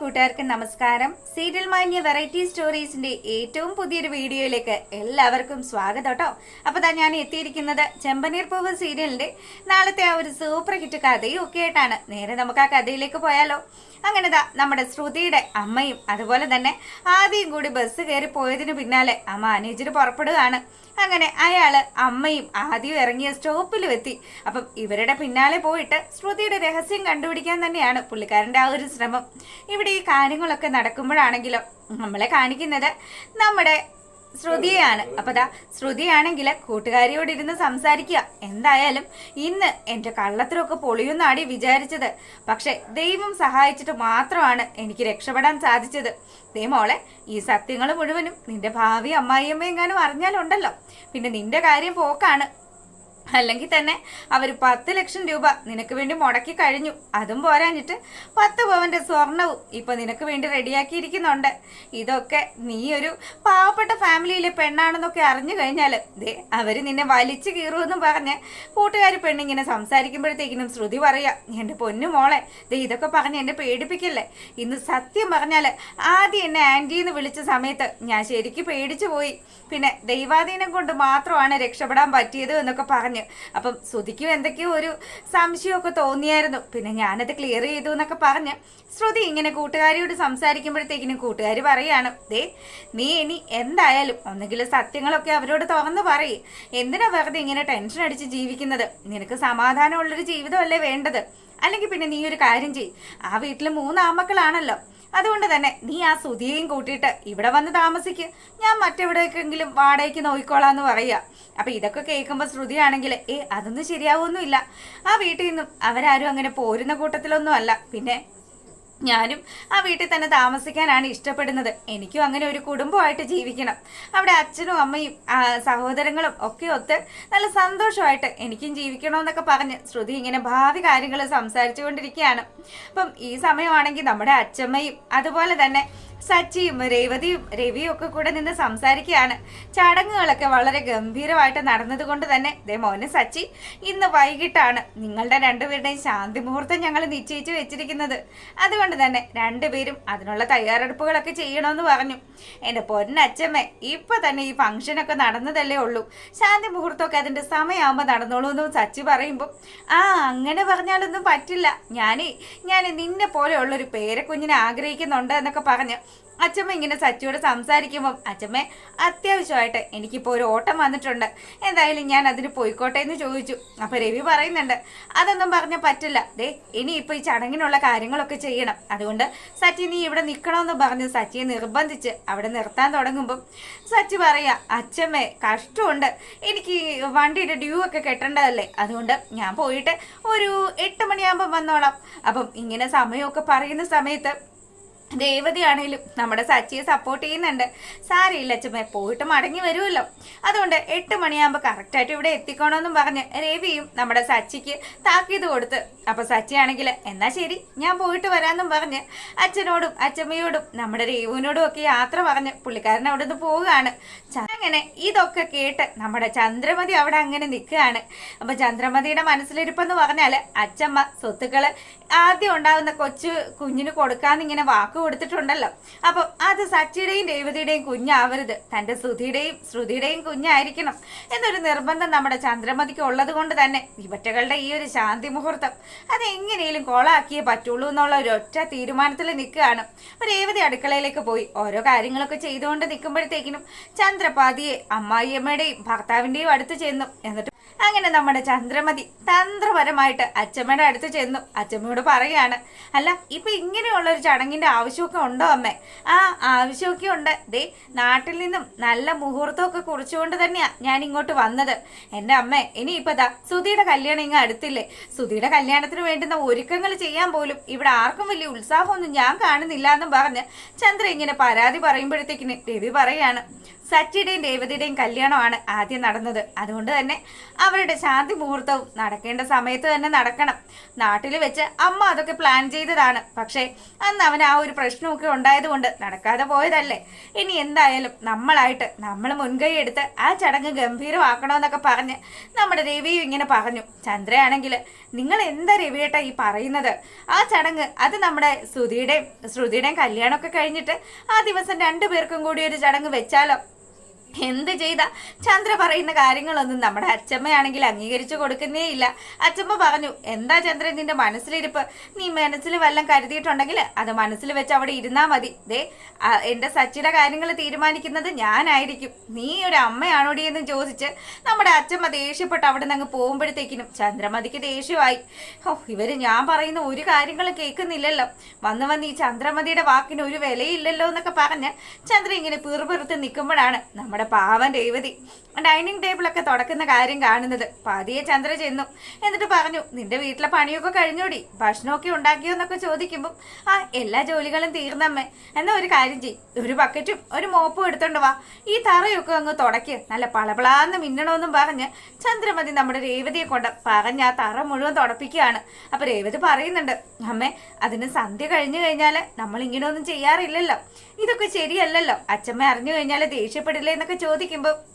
കൂട്ടുകാർക്കും നമസ്കാരം. സീരിയൽ മാന്യ വെറൈറ്റി സ്റ്റോറീസിന്റെ ഏറ്റവും പുതിയൊരു വീഡിയോയിലേക്ക് എല്ലാവർക്കും സ്വാഗതം കേട്ടോ. അപ്പൊ താ ഞാൻ എത്തിയിരിക്കുന്നത് ചെമ്പനീർ പൂവ് സീരിയലിന്റെ നാളത്തെ ആ ഒരു സൂപ്പർ ഹിറ്റ് കഥയും ഒക്കെ ആയിട്ടാണ്. നേരെ നമുക്ക് ആ കഥയിലേക്ക് പോയാലോ. അങ്ങനെ ദാ നമ്മുടെ ശ്രുതിയുടെ അമ്മയും അതുപോലെ തന്നെ ആദ്യം കൂടി ബസ് കയറി പോയതിന് പിന്നാലെ അമ്മ മാനേജർ പുറപ്പെടുകയാണ്. അങ്ങനെ അയാൾ അമ്മയും ആദ്യം ഇറങ്ങിയ സ്റ്റോപ്പിലും എത്തി. അപ്പം ഇവരുടെ പിന്നാലെ പോയിട്ട് ശ്രുതിയുടെ രഹസ്യം കണ്ടുപിടിക്കാൻ തന്നെയാണ് പുള്ളിക്കാരന്റെ ആ ഒരു ശ്രമം. ഇവിടെ ഈ കാര്യങ്ങളൊക്കെ നടക്കുമ്പോഴാണെങ്കിലും നമ്മളെ കാണിക്കുന്നത് നമ്മുടെ ശ്രുതിയാണ് അപ്പൊ ദാ ശ്രുതിയാണെങ്കിൽ കൂട്ടുകാരിയോട് ഇരുന്ന് സംസാരിക്കുക. എന്തായാലും ഇന്ന് എന്റെ കള്ളത്തിലൊക്കെ പൊളിയുന്നാടി വിചാരിച്ചത്. പക്ഷെ ദൈവം സഹായിച്ചിട്ട് മാത്രമാണ് എനിക്ക് രക്ഷപ്പെടാൻ സാധിച്ചത്. ദൈവമോളെ മോളെ ഈ സത്യങ്ങൾ മുഴുവനും നിന്റെ ഭാവി അമ്മായിയമ്മ എങ്ങാനും അറിഞ്ഞാലുണ്ടല്ലോ. പിന്നെ നിന്റെ കാര്യം പോക്കാണ്. അല്ലെങ്കിൽ തന്നെ അവർ പത്ത് ലക്ഷം രൂപ നിനക്ക് വേണ്ടി മുടക്കി കഴിഞ്ഞു. അതും പോരാഞ്ഞിട്ട് പത്ത് പവന്റെ സ്വർണവും ഇപ്പൊ നിനക്ക് വേണ്ടി റെഡിയാക്കിയിരിക്കുന്നുണ്ട്. ഇതൊക്കെ നീ ഒരു പാവപ്പെട്ട ഫാമിലിയിലെ പെണ്ണാണെന്നൊക്കെ അറിഞ്ഞു കഴിഞ്ഞാൽ ദേ അവർ നിന്നെ വലിച്ചു കീറുമെന്നും പറഞ്ഞ് കൂട്ടുകാർ പെണ്ണിങ്ങനെ സംസാരിക്കുമ്പോഴത്തേക്കിനും ശ്രുതി പറയാ എന്റെ പൊന്നു മോളെ ദേ ഇതൊക്കെ പറഞ്ഞ് എന്നെ പേടിപ്പിക്കല്ലേ? ഇന്ന് സത്യം പറഞ്ഞാൽ ആദ്യം എന്നെ ആന്റി എന്ന് വിളിച്ച സമയത്ത് ഞാൻ ശരിക്കും പേടിച്ചു പോയി. പിന്നെ ദൈവാധീനം കൊണ്ട് മാത്രമാണ് രക്ഷപ്പെടാൻ പറ്റിയത് എന്നൊക്കെ പറഞ്ഞു അപ്പം ശ്രുതിക്കും എന്തൊക്കെയോ ഒരു സംശയമൊക്കെ തോന്നിയായിരുന്നു. പിന്നെ ഞാനത് ക്ലിയർ ചെയ്തു എന്നൊക്കെ പറഞ്ഞ് ശ്രുതി ഇങ്ങനെ കൂട്ടുകാരിയോട് സംസാരിക്കുമ്പോഴത്തേക്കിനും കൂട്ടുകാർ പറയാണ് ദേ നീ ഇനി എന്തായാലും ഒന്നെങ്കിൽ സത്യങ്ങളൊക്കെ അവരോട് തുറന്ന് പറയും. എന്തിനാ വെറുതെ ഇങ്ങനെ ടെൻഷൻ അടിച്ച് ജീവിക്കുന്നത്? നിനക്ക് സമാധാനമുള്ളൊരു ജീവിതമല്ലേ വേണ്ടത്? അല്ലെങ്കിൽ പിന്നെ നീ ഒരു കാര്യം ചെയ് ആ വീട്ടിൽ മൂന്ന് ആമക്കളാണല്ലോ അതുകൊണ്ട് തന്നെ നീ ആ സുധിയെയും കൂട്ടിയിട്ട് ഇവിടെ വന്ന് താമസിക്ക്. ഞാൻ മറ്റെവിടേക്കെങ്കിലും വാടകയ്ക്ക് നോക്കിക്കോളാന്ന് പറയുക. അപ്പൊ ഇതൊക്കെ കേൾക്കുമ്പോൾ ശ്രുതിയാണെങ്കിൽ ഏ അതൊന്നും ശരിയാവൊന്നുമില്ല. ആ വീട്ടിൽ നിന്നും അവരാരും അങ്ങനെ പോരുന്ന കൂട്ടത്തിലൊന്നും അല്ല പിന്നെ ഞാനും ആ വീട്ടിൽ തന്നെ താമസിക്കാനാണ് ഇഷ്ടപ്പെടുന്നത്. എനിക്കും അങ്ങനെ ഒരു കുടുംബമായിട്ട് ജീവിക്കണം. അവിടെ അച്ഛനും അമ്മയും സഹോദരങ്ങളും ഒക്കെ ഒത്ത് നല്ല സന്തോഷമായിട്ട് എനിക്കും ജീവിക്കണമെന്നൊക്കെ പറഞ്ഞ് ശ്രുതി ഇങ്ങനെ ഭാവി കാര്യങ്ങൾ സംസാരിച്ചു കൊണ്ടിരിക്കുകയാണ് അപ്പം ഈ സമയമാണെങ്കിൽ നമ്മുടെ അച്ഛമ്മയും അതുപോലെ തന്നെ സച്ചിയും രേവതിയും രവിയും ഒക്കെ കൂടെ നിന്ന് സംസാരിക്കുകയാണ്. ചടങ്ങുകളൊക്കെ വളരെ ഗംഭീരമായിട്ട് നടന്നതുകൊണ്ട് തന്നെ ദേ മോനെ സച്ചി ഇന്ന് വൈകിട്ടാണ് നിങ്ങളുടെ രണ്ടുപേരുടെയും ശാന്തി മുഹൂർത്തം ഞങ്ങൾ നിശ്ചയിച്ചു വെച്ചിരിക്കുന്നത്. അതുകൊണ്ട് തന്നെ രണ്ടുപേരും അതിനുള്ള തയ്യാറെടുപ്പുകളൊക്കെ ചെയ്യണമെന്ന് പറഞ്ഞു. എന്റെ പൊന്നച്ചമ്മ ഇപ്പൊ തന്നെ ഈ ഫംഗ്ഷനൊക്കെ നടന്നതല്ലേ ഉള്ളൂ. ശാന്തി മുഹൂർത്തമൊക്കെ അതിന്റെ സമയമാകുമ്പോൾ നടന്നോളൂ എന്ന് സച്ചി പറയുമ്പോൾ ആ അങ്ങനെ പറഞ്ഞാലൊന്നും പറ്റില്ല. ഞാനേ ഞാൻ നിന്നെ പോലെയുള്ളൊരു പേരക്കുഞ്ഞിനെ ആഗ്രഹിക്കുന്നുണ്ട് എന്നൊക്കെ പറഞ്ഞ് അച്ഛമ്മ ഇങ്ങനെ സച്ചിയോട് സംസാരിക്കുമ്പോൾ അച്ഛമ്മ അത്യാവശ്യമായിട്ട് എനിക്കിപ്പോൾ ഒരു ഓട്ടം വന്നിട്ടുണ്ട്. എന്തായാലും ഞാൻ അതിന് പോയിക്കോട്ടെ എന്ന് ചോദിച്ചു. അപ്പോൾ രവി പറയുന്നുണ്ട് അതൊന്നും പറഞ്ഞാൽ പറ്റില്ല. ദേ ഇനിയിപ്പോൾ ഈ ചടങ്ങിനുള്ള കാര്യങ്ങളൊക്കെ ചെയ്യണം. അതുകൊണ്ട് സച്ചി നീ ഇവിടെ നിൽക്കണമെന്ന് പറഞ്ഞ് സച്ചിയെ നിർബന്ധിച്ച് അവിടെ നിർത്താൻ തുടങ്ങുമ്പം സച്ചി പറയുക അച്ഛമ്മേ കഷ്ടമുണ്ട്. എനിക്ക് വണ്ടിയുടെ ഡ്യൂ ഒക്കെ കെട്ടേണ്ടതല്ലേ? അതുകൊണ്ട് ഞാൻ പോയിട്ട് ഒരു എട്ട് മണിയാകുമ്പോൾ വന്നോളാം. അപ്പം ഇങ്ങനെ സമയമൊക്കെ പറയുന്ന സമയത്ത് ദേവതയാണേലും നമ്മുടെ സച്ചിയെ സപ്പോർട്ട് ചെയ്യുന്നുണ്ട്. സാരിയില്ല അച്ഛമ്മ പോയിട്ട് മടങ്ങി വരുമല്ലോ. അതുകൊണ്ട് എട്ട് മണിയാകുമ്പോൾ കറക്റ്റായിട്ട് ഇവിടെ എത്തിക്കണമെന്നും പറഞ്ഞ് രവിയും നമ്മുടെ സച്ചിക്ക് താക്കീത് കൊടുത്ത് അപ്പോൾ സച്ചിയാണെങ്കിൽ എന്നാ ശരി ഞാൻ പോയിട്ട് വരാമെന്നും പറഞ്ഞ് അച്ഛനോടും അച്ഛമ്മയോടും നമ്മുടെ രേവുവിനോടും ഒക്കെ യാത്ര പറഞ്ഞ് പുള്ളിക്കാരൻ അവിടെ നിന്ന് പോവുകയാണ് അങ്ങനെ ഇതൊക്കെ കേട്ട് നമ്മുടെ ചന്ദ്രമതി അവിടെ അങ്ങനെ നിൽക്കുകയാണ്. അപ്പോൾ ചന്ദ്രമതിയുടെ മനസ്സിലിരിപ്പെന്ന് പറഞ്ഞാൽ അച്ഛമ്മ സ്വത്തുക്കൾ ആദ്യം ഉണ്ടാവുന്ന കൊച്ചു കുഞ്ഞിന് കൊടുക്കാന്ന് ഇങ്ങനെ വാക്ക് കൊടുത്തിട്ടുണ്ടല്ലോ. അപ്പം അത് സച്ചിയുടെയും രേവതിയുടെയും കുഞ്ഞാവരുത്. തന്റെ ശ്രുതിയുടെയും ശ്രുതിയുടെയും കുഞ്ഞായിരിക്കണം. എന്നൊരു നിർബന്ധം നമ്മുടെ ചന്ദ്രമതിക്ക് ഉള്ളത് കൊണ്ട് തന്നെ ഇവറ്റകളുടെ ഈ ഒരു ശാന്തി മുഹൂർത്തം. അത് എങ്ങനെയും കോളാക്കിയേ പറ്റുള്ളൂ എന്നുള്ള ഒരു ഒറ്റ തീരുമാനത്തിൽ നിൽക്കുകയാണ്. അപ്പോൾ രേവതി അടുക്കളയിലേക്ക് പോയി ഓരോ കാര്യങ്ങളൊക്കെ ചെയ്തുകൊണ്ട് നിൽക്കുമ്പോഴത്തേക്കിനും ചന്ദ്രപാതിയെ അമ്മായിയമ്മയുടെയും ഭർത്താവിന്റെയും അടുത്ത് ചെന്നു. എന്നിട്ട് അങ്ങനെ നമ്മുടെ ചന്ദ്രമതി തന്ത്രപരമായിട്ട് അച്ഛമ്മയുടെ അടുത്ത് ചെന്നു. അച്ഛമ്മയോട് പറയാണ് അല്ല ഇപ്പൊ ഇങ്ങനെയുള്ള ഒരു ചടങ്ങിന്റെ ആവശ്യമൊക്കെ ഉണ്ടോ അമ്മേ? ആ ആവശ്യമൊക്കെ ഉണ്ട്. ദേ നാട്ടിൽ നിന്നും നല്ല മുഹൂർത്തമൊക്കെ കുറിച്ചുകൊണ്ട് തന്നെയാ ഞാൻ ഇങ്ങോട്ട് വന്നത്. എന്റെ അമ്മേ ഇനി ഇപ്പൊ ദാ സുധിയുടെ കല്യാണം ഇങ്ങ് അടുത്തില്ലേ? സുധിയുടെ കല്യാണത്തിന് വേണ്ടുന്ന ഒരുക്കങ്ങൾ ചെയ്യാൻ പോലും ഇവിടെ ആർക്കും വലിയ ഉത്സാഹമൊന്നും ഞാൻ കാണുന്നില്ല എന്നും പറഞ്ഞ് ചന്ദ്ര ഇങ്ങനെ പരാതി പറയുമ്പോഴത്തേക്കിന് രവി പറയാണ് സച്ചിയുടെയും രേവതിയുടെയും കല്യാണമാണ് ആദ്യം നടന്നത്. അതുകൊണ്ട് തന്നെ അവരുടെ ശാന്തി മുഹൂർത്തവും നടക്കേണ്ട സമയത്ത് തന്നെ നടക്കണം. നാട്ടിൽ വെച്ച് അമ്മ അതൊക്കെ പ്ലാൻ ചെയ്തതാണ്. പക്ഷേ അന്ന് അവൻ ആ ഒരു പ്രശ്നമൊക്കെ ഉണ്ടായതുകൊണ്ട് നടക്കാതെ പോയതല്ലേ. ഇനി എന്തായാലും നമ്മളായിട്ട് നമ്മൾ മുൻകൈ എടുത്ത് ആ ചടങ്ങ് ഗംഭീരമാക്കണമെന്നൊക്കെ പറഞ്ഞ് നമ്മുടെ രവിയും ഇങ്ങനെ പറഞ്ഞു. ചന്ദ്രയാണെങ്കിൽ നിങ്ങൾ എന്താ രവിയേട്ടാ ഈ പറയുന്നത്? ആ ചടങ്ങ് അത് നമ്മുടെ ശ്രുതിയുടെയും ശ്രുതിയുടെയും കല്യാണമൊക്കെ കഴിഞ്ഞിട്ട് ആ ദിവസം രണ്ടു പേർക്കും കൂടി ഒരു ചടങ്ങ് വെച്ചാലോ? എന്ത് ചെയ്ത? ചന്ദ്ര പറയുന്ന കാര്യങ്ങളൊന്നും നമ്മുടെ അച്ചമ്മയാണെങ്കിൽ അംഗീകരിച്ചു കൊടുക്കുന്നേ ഇല്ല. അച്ചമ്മ പറഞ്ഞു എന്താ ചന്ദ്രൻ നിന്റെ മനസ്സിലിരിപ്പ്? നീ മനസ്സിൽ വല്ലതും കരുതിയിട്ടുണ്ടെങ്കിൽ അത് മനസ്സിൽ വെച്ച് അവിടെ ഇരുന്നാ മതി. ദേ എന്റെ സച്ചിയുടെ കാര്യങ്ങൾ തീരുമാനിക്കുന്നത് ഞാനായിരിക്കും. നീ ഒരു അമ്മയാണോടി എന്ന് ചോദിച്ച് നമ്മുടെ അച്ചമ്മ ദേഷ്യപ്പെട്ട് അവിടെ നിന്ന് അങ്ങ് പോകുമ്പോഴത്തേക്കിനും ചന്ദ്രമതിക്ക് ദേഷ്യമായി. ഓ ഇവർ ഞാൻ പറയുന്ന ഒരു കാര്യങ്ങളും കേൾക്കുന്നില്ലല്ലോ. വന്ന് വന്ന് ഈ ചന്ദ്രമതിയുടെ വാക്കിന് ഒരു വിലയില്ലല്ലോ എന്നൊക്കെ പറഞ്ഞ് ചന്ദ്ര ഇങ്ങനെ പിറുപിറുത്ത് നിൽക്കുമ്പോഴാണ് നമ്മുടെ പാവൻ രേവതി. ഡൈനിങ് ടേബിളൊക്കെ തുടക്കുന്ന കാര്യം കാണുന്നത്. പതിയെ ചന്ദ്ര ചെന്നു. എന്നിട്ട് പറഞ്ഞു നിന്റെ വീട്ടിലെ പണിയൊക്കെ കഴിഞ്ഞോടി. ഭക്ഷണമൊക്കെ ഉണ്ടാക്കിയോ എന്നൊക്കെ ചോദിക്കുമ്പോൾ ആ എല്ലാ ജോലികളും തീർന്നമ്മേ. എന്നാ ഒരു കാര്യം ചെയ് ഒരു ബക്കറ്റും ഒരു മോപ്പും എടുത്തോണ്ട് വാ. ഈ തറയൊക്കെ അങ്ങ് തുടയ്ക്ക് നല്ല പളപളാന്ന് മിന്നണമെന്നും പറഞ്ഞ് ചന്ദ്രമതി നമ്മുടെ രേവതിയെ കൊണ്ട്. പറഞ്ഞ് ആ തറ മുഴുവൻ തുടപ്പിക്കുകയാണ്. അപ്പൊ രേവതി പറയുന്നുണ്ട് അമ്മേ അതിന് സന്ധ്യ കഴിഞ്ഞു കഴിഞ്ഞാൽ നമ്മൾ ഇങ്ങനെയൊന്നും ചെയ്യാറില്ലല്ലോ. ഇതൊക്കെ ശരിയല്ലല്ലോ. അച്ഛമ്മ അറിഞ്ഞു കഴിഞ്ഞാൽ ദേഷ്യപ്പെടില്ലേ എന്നൊക്കെ ചോദിക്കുമ്പോൾ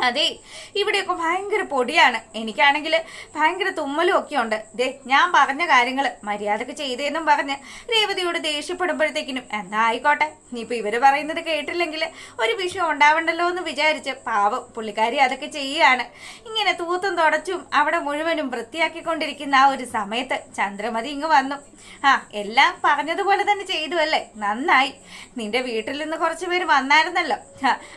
അതെ ഇവിടെയൊക്കെ ഭയങ്കര പൊടിയാണ്. എനിക്കാണെങ്കിൽ ഭയങ്കര തുമ്മലും ഒക്കെ ഉണ്ട്. ദേ ഞാൻ പറഞ്ഞ കാര്യങ്ങൾ മര്യാദയ്ക്ക് ചെയ്തേന്നും പറഞ്ഞ് രേവതിയോട് ദേഷ്യപ്പെടുമ്പോഴത്തേക്കിനും എന്നാ ആയിക്കോട്ടെ ഇനിയിപ്പോൾ ഇവർ പറയുന്നത് കേട്ടില്ലെങ്കിൽ ഒരു വിഷയം ഉണ്ടാവണ്ടല്ലോ എന്ന് വിചാരിച്ച് പാവം പുള്ളിക്കാരി അതൊക്കെ ചെയ്യുകയാണ്. ഇങ്ങനെ തൂത്തും തുടച്ചും അവിടെ മുഴുവനും വൃത്തിയാക്കിക്കൊണ്ടിരിക്കുന്ന ആ ഒരു സമയത്ത് ചന്ദ്രമതി ഇങ്ങ് വന്നു. ആ എല്ലാം പറഞ്ഞതുപോലെ തന്നെ ചെയ്തു അല്ലേ? നന്നായി. നിന്റെ വീട്ടിൽ നിന്ന് കുറച്ച് പേര് വന്നായിരുന്നല്ലോ.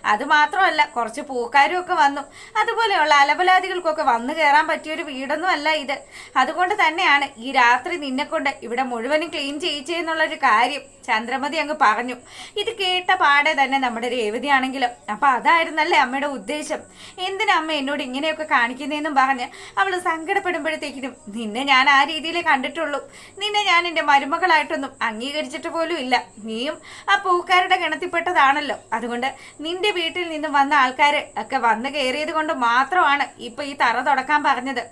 അത് മാത്രമല്ല കുറച്ച് പൂക്കാരും ഒക്കെ വന്നു. അതുപോലെയുള്ള അലപലാദികൾക്കൊക്കെ വന്നു കയറാൻ പറ്റിയൊരു വീടൊന്നും അല്ല ഇത്. അതുകൊണ്ട് തന്നെയാണ് ഈ രാത്രി നിന്നെ കൊണ്ട് ഇവിടെ മുഴുവനും ക്ലീൻ ചെയ്യിച്ചെന്നുള്ളൊരു കാര്യം ചന്ദ്രമതി അങ്ങ് പറഞ്ഞു. ഇത് കേട്ട പാടെ തന്നെ നമ്മുടെ രേവതിയാണെങ്കിലും അപ്പൊ അതായിരുന്നല്ലേ അമ്മയുടെ ഉദ്ദേശം? എന്തിനാ അമ്മ എന്നോട് ഇങ്ങനെയൊക്കെ കാണിക്കുന്നതെന്നും പറഞ്ഞ് അവൾ സങ്കടപ്പെടുമ്പോഴത്തേക്കിനും നിന്നെ ഞാൻ ആ രീതിയിലേ കണ്ടിട്ടുള്ളൂ. നിന്നെ ഞാൻ എന്റെ മരുമകളായിട്ടൊന്നും അംഗീകരിച്ചിട്ട് പോലും ഇല്ല. നീയും ആ പൂക്കാരുടെ ഗണത്തിൽപ്പെട്ടതാണല്ലോ. അതുകൊണ്ട് നിന്റെ വീട്ടിൽ നിന്നും വന്ന ആൾക്കാർ ഒക്കെ കയറിയത് കൊണ്ട് മാത്രമാണ് ഇപ്പൊ ഈ തറ തുടക്കാൻ പറഞ്ഞത്.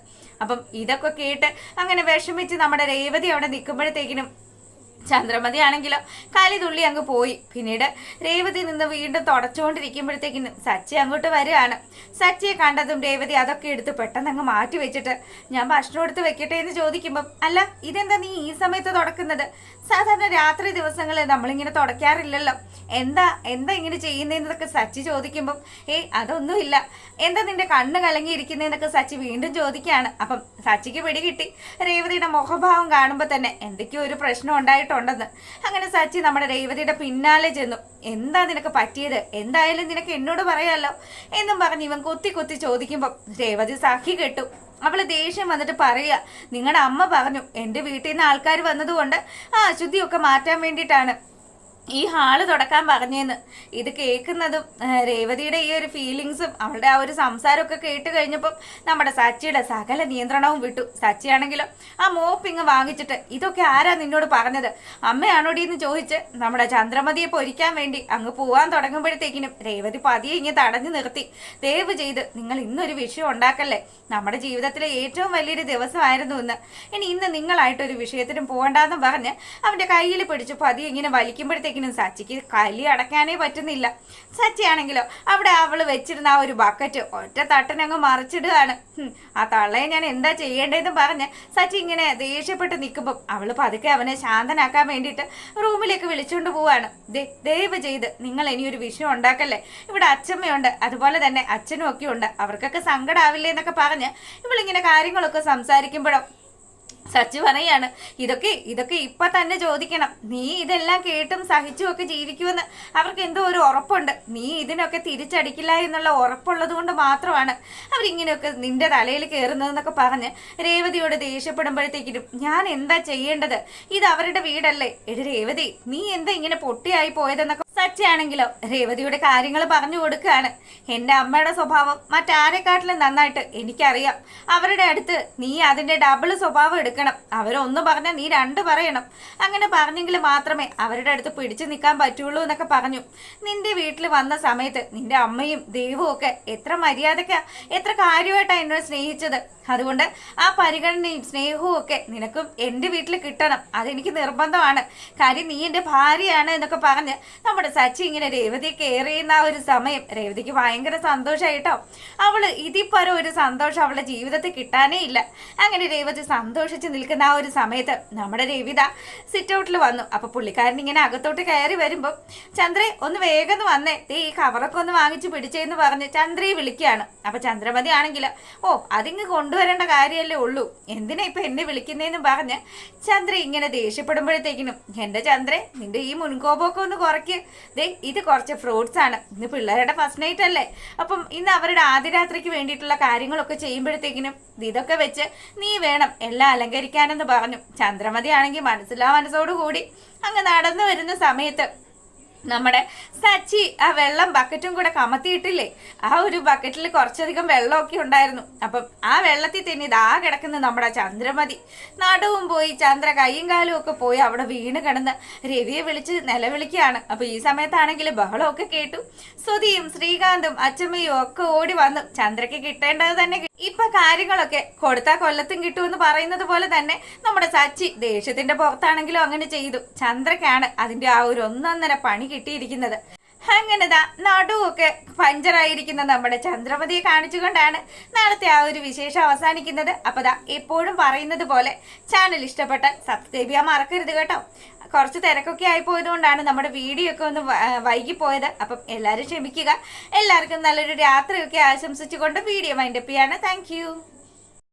അപ്പം ഇതൊക്കെ കേട്ട് അങ്ങനെ വിഷമിച്ച് നമ്മുടെ രേവതി അവിടെ നിൽക്കുമ്പോഴത്തേക്കിനും ചന്ദ്രമതി ആണെങ്കിലോ കലി തുള്ളി അങ്ങ് പോയി. പിന്നീട് രേവതി നിന്ന് വീണ്ടും തുടച്ചുകൊണ്ടിരിക്കുമ്പോഴത്തേക്കിനും സച്ചി അങ്ങോട്ട് വരികയാണ്. സച്ചിയെ കണ്ടതും രേവതി അതൊക്കെ എടുത്ത് പെട്ടെന്ന് അങ്ങ് മാറ്റി വെച്ചിട്ട് ഞാൻ ഭക്ഷണം എടുത്ത് വെക്കട്ടെ എന്ന് ചോദിക്കുമ്പം അല്ല ഇതെന്താ നീ ഈ സമയത്ത് തുടക്കുന്നത്? സാധാരണ രാത്രി ദിവസങ്ങളിൽ നമ്മളിങ്ങനെ തുടയ്ക്കാറില്ലല്ലോ. എന്താ എന്താ ഇങ്ങനെ ചെയ്യുന്നതെന്നൊക്കെ സച്ചി ചോദിക്കുമ്പം ഏയ് അതൊന്നുമില്ല. എന്താ നിന്റെ കണ്ണ് കലങ്ങിയിരിക്കുന്നതെന്നൊക്കെ സച്ചി വീണ്ടും ചോദിക്കുകയാണ്. അപ്പം സച്ചിക്ക് പിടികിട്ടി രേവതിയുടെ മുഖഭാവം കാണുമ്പോൾ തന്നെ എന്തൊക്കെയോ ഒരു പ്രശ്നം ഉണ്ടായിട്ടുണ്ടെന്ന്. അങ്ങനെ സച്ചി നമ്മുടെ രേവതിയുടെ പിന്നാലെ ചെന്നു. എന്താ നിനക്ക് പറ്റിയത്? എന്തായാലും നിനക്ക് എന്നോട് പറയാമല്ലോ എന്നും പറഞ്ഞ് ഇവൻ കുത്തി കുത്തി ചോദിക്കുമ്പം രേവതി സഖി കെട്ടു. അവൾ ദേഷ്യം വന്നിട്ട് പറയുക. നിങ്ങളുടെ അമ്മ പറഞ്ഞു എന്റെ വീട്ടിൽ നിന്ന് ആൾക്കാർ വന്നതുകൊണ്ട് ആ അശുദ്ധിയൊക്കെ മാറ്റാൻ വേണ്ടിയിട്ടാണ്. ഈ ഹാൾ തുടക്കാൻ പറഞ്ഞെന്ന്. ഇത് കേൾക്കുന്നതും രേവതിയുടെ ഈ ഒരു ഫീലിങ്സും അവളുടെ ആ ഒരു സംസാരമൊക്കെ കേട്ട് കഴിഞ്ഞപ്പം നമ്മുടെ സച്ചിയുടെ സകല നിയന്ത്രണവും വിട്ടു. സച്ചിയാണെങ്കിലും ആ മോപ്പ് ഇങ്ങ് വാങ്ങിച്ചിട്ട് ഇതൊക്കെ ആരാ നിന്നോട് പറഞ്ഞത്? അമ്മയാണോടി എന്ന് ചോദിച്ച് നമ്മുടെ ചന്ദ്രമതിയെ പൊരിക്കാൻ വേണ്ടി അങ്ങ് പോവാൻ തുടങ്ങുമ്പോഴത്തേക്കിനും രേവതി പതിയെ ഇങ്ങ് തടഞ്ഞു നിർത്തി. ദയവ് ചെയ്ത് നിങ്ങൾ ഇന്നൊരു വിഷയം ഉണ്ടാക്കല്ലേ? നമ്മുടെ ജീവിതത്തിലെ ഏറ്റവും വലിയൊരു ദിവസമായിരുന്നു ഇന്ന്. ഇനി ഇന്ന് നിങ്ങളായിട്ടൊരു വിഷയത്തിനും പോകണ്ടെന്നും പറഞ്ഞ് അവന്റെ കയ്യിൽ പിടിച്ച് പതിയെ ഇങ്ങനെ വലിക്കുമ്പോഴത്തേക്കിനും സച്ചിക്ക് കലി അടക്കാനേ പറ്റുന്നില്ല. സച്ചിയാണെങ്കിലോ അവിടെ അവൾ വെച്ചിരുന്ന ആ ഒരു ബക്കറ്റ് ഒറ്റ തട്ടനങ്ങ് മറിച്ചിടുകയാണ്. ആ തള്ളയെ ഞാൻ എന്താ ചെയ്യേണ്ടതെന്ന് പറഞ്ഞ് സച്ചി ഇങ്ങനെ ദേഷ്യപ്പെട്ട് നിൽക്കുമ്പോൾ അവൾ പതുക്കെ അവനെ ശാന്തനാക്കാൻ വേണ്ടിയിട്ട് റൂമിലേക്ക് വിളിച്ചുകൊണ്ട് പോവാണ്. ദേ ദയവ് ചെയ്ത് നിങ്ങൾ ഇനിയൊരു വിഷയം ഉണ്ടാക്കല്ലേ? ഇവിടെ അച്ഛമ്മയുണ്ട് അതുപോലെ തന്നെ അച്ഛനും ഒക്കെ ഉണ്ട്. അവർക്കൊക്കെ സങ്കടാവില്ലേ എന്നൊക്കെ പറഞ്ഞ് ഇവളിങ്ങനെ കാര്യങ്ങളൊക്കെ സംസാരിക്കുമ്പോഴോ സച്ചു പറയാണ് ഇതൊക്കെ ഇതൊക്കെ ഇപ്പൊ തന്നെ ചോദിക്കണം. നീ ഇതെല്ലാം കേട്ടും സഹിച്ചും ഒക്കെ ജീവിക്കുമെന്ന് അവർക്ക് എന്തോ ഒരു ഉറപ്പുണ്ട്. നീ ഇതിനൊക്കെ തിരിച്ചടിക്കില്ല എന്നുള്ള ഉറപ്പുള്ളത് കൊണ്ട് മാത്രമാണ് അവരിങ്ങനെയൊക്കെ നിന്റെ തലയിൽ കയറുന്നതെന്നൊക്കെ പറഞ്ഞ് രേവതിയോട് ദേഷ്യപ്പെടുമ്പോഴത്തേക്കിനും ഞാൻ എന്താ ചെയ്യേണ്ടത്? ഇത് അവരുടെ വീടല്ലേ? എടി രേവതി നീ എന്താ ഇങ്ങനെ പൊട്ടിയായി പോയതെന്നൊക്കെ സച്ചയാണെങ്കിലോ രേവതിയുടെ കാര്യങ്ങൾ പറഞ്ഞു കൊടുക്കുകയാണ്. എന്റെ അമ്മയുടെ സ്വഭാവം മറ്റാരെക്കാട്ടിലും നന്നായിട്ട് എനിക്കറിയാം. അവരുടെ അടുത്ത് നീ അതിന്റെ ഡബിൾ സ്വഭാവം എടുക്കും. നിൽക്കണം. അവരൊന്ന് പറഞ്ഞാൽ നീ രണ്ട് പറയണം. അങ്ങനെ പറഞ്ഞെങ്കിൽ മാത്രമേ അവരുടെ അടുത്ത് പിടിച്ചു നിൽക്കാൻ പറ്റുള്ളൂ എന്നൊക്കെ പറഞ്ഞു. നിന്റെ വീട്ടിൽ വന്ന സമയത്ത് നിന്റെ അമ്മയും ദൈവവും ഒക്കെ എത്ര മര്യാദക്കാ എത്ര കാര്യമായിട്ടാണ് എന്നോട് സ്നേഹിച്ചത്. അതുകൊണ്ട് ആ പരിഗണനയും സ്നേഹവും ഒക്കെ നിനക്കും എന്റെ വീട്ടിൽ കിട്ടണം. അതെനിക്ക് നിർബന്ധമാണ്. കാര്യം നീ എന്റെ ഭാര്യയാണ് എന്നൊക്കെ പറഞ്ഞ് നമ്മുടെ സച്ചി ഇങ്ങനെ രേവതിയെ കെയർ ചെയ്യുന്ന ആ ഒരു സമയം രേവതിക്ക് ഭയങ്കര സന്തോഷമായിട്ടോ അവൾ ഇതിപ്പരം ഒരു സന്തോഷം അവളുടെ ജീവിതത്തിൽ കിട്ടാനേ ഇല്ല. അങ്ങനെ രേവതി സന്തോഷിച്ച് നിൽക്കുന്ന ആ ഒരു സമയത്ത് നമ്മുടെ രേവിത സിറ്റ് ഔട്ടിൽ വന്നു. അപ്പൊ പുള്ളിക്കാരൻ ഇങ്ങനെ അകത്തോട്ട് കയറി വരുമ്പോൾ ചന്ദ്രേ ഒന്ന് വേഗം വന്നേ. ദേ ഈ കവറൊക്കെ ഒന്ന് വാങ്ങിച്ച് പിടിച്ചേന്ന് പറഞ്ഞ് ചന്ദ്രയെ വിളിക്കുകയാണ്. അപ്പൊ ചന്ദ്രമതി ആണെങ്കിൽ ഓ അതിങ്ങ് കൊണ്ടുവരേണ്ട കാര്യമല്ലേ ഉള്ളൂ. എന്തിനാ ഇപ്പൊ എന്നെ വിളിക്കുന്നതെന്ന് പറഞ്ഞ് ചന്ദ്ര ഇങ്ങനെ ദേഷ്യപ്പെടുമ്പോഴത്തേക്കിനും എന്റെ ചന്ദ്രേ നിന്റെ ഈ മുൻകോപമൊക്കെ ഒന്ന് കുറയ്ക്ക്. ദേ ഇത് കുറച്ച് ഫ്രൂട്ട്സ് ആണ്. ഇന്ന് പിള്ളേരുടെ ഫസ്റ്റ് നൈറ്റ് അല്ലേ? അപ്പം ഇന്ന് അവരുടെ ആദ്യ രാത്രിക്ക് വേണ്ടിയിട്ടുള്ള കാര്യങ്ങളൊക്കെ ചെയ്യുമ്പോഴത്തേക്കിനും ഇതൊക്കെ വെച്ച് നീ വേണം എല്ലാം അലങ്കരിക്കാനെന്ന് പറഞ്ഞു. ചന്ദ്രമതി ആണെങ്കിൽ മനസ്സിലാ മനസ്സോടുകൂടി അങ്ങ് നടന്നു വരുന്ന സമയത്ത് നമ്മുടെ സച്ചി ആ വെള്ളം ബക്കറ്റും കൂടെ കമത്തിയിട്ടില്ലേ? ആ ഒരു ബക്കറ്റിൽ കുറച്ചധികം വെള്ളമൊക്കെ ഉണ്ടായിരുന്നു. അപ്പം ആ വെള്ളത്തിൽ തന്നെ ഇതാ കിടക്കുന്നത് നമ്മുടെ ചന്ദ്രമതി. നടുവും പോയി ചന്ദ്ര കൈയും കാലും ഒക്കെ പോയി അവിടെ വീണ് കിടന്ന് രവിയെ വിളിച്ച് നിലവിളിക്കുകയാണ്. അപ്പൊ ഈ സമയത്താണെങ്കിൽ ബഹളമൊക്കെ കേട്ടു. സുധിയും ശ്രീകാന്തും അച്ചമ്മയും ഒക്കെ ഓടി വന്നു. ചന്ദ്രയ്ക്ക് കിട്ടേണ്ടത് തന്നെ. ഇപ്പൊ കാര്യങ്ങളൊക്കെ കൊടുത്താ കൊല്ലത്തും കിട്ടുമെന്ന് പറയുന്നത് പോലെ തന്നെ നമ്മുടെ സച്ചി ദേഷ്യത്തിന്റെ പുറത്താണെങ്കിലും അങ്ങനെ ചെയ്തു. ചന്ദ്രക്കാണ് അതിന്റെ ആ ഒരു ഒന്നൊന്നര പണി കിട്ടിയിരിക്കുന്നത്. അങ്ങനെതാ നടുവൊക്കെ പഞ്ചറായിരിക്കുന്ന നമ്മുടെ ചന്ദ്രമതിയെ കാണിച്ചുകൊണ്ടാണ് നാളത്തെ ആ ഒരു വിശേഷം അവസാനിക്കുന്നത്. അപ്പൊ ദാ എപ്പോഴും പറയുന്നത് പോലെ ചാനൽ ഇഷ്ടപ്പെട്ടാൽ സബ്സ്ക്രൈബ് ചെയ്യാൻ മറക്കരുത് കേട്ടോ. കുറച്ച് തിരക്കൊക്കെ ആയി പോയതുകൊണ്ടാണ് നമ്മുടെ വീഡിയോ ഒക്കെ ഒന്ന് വൈകിപ്പോയത്. അപ്പം എല്ലാവരും ക്ഷമിക്കുക. എല്ലാവർക്കും നല്ലൊരു രാത്രിയൊക്കെ ആശംസിച്ചുകൊണ്ട് വീഡിയോ മൈൻഡപ്പ് ചെയ്യാണ്. താങ്ക്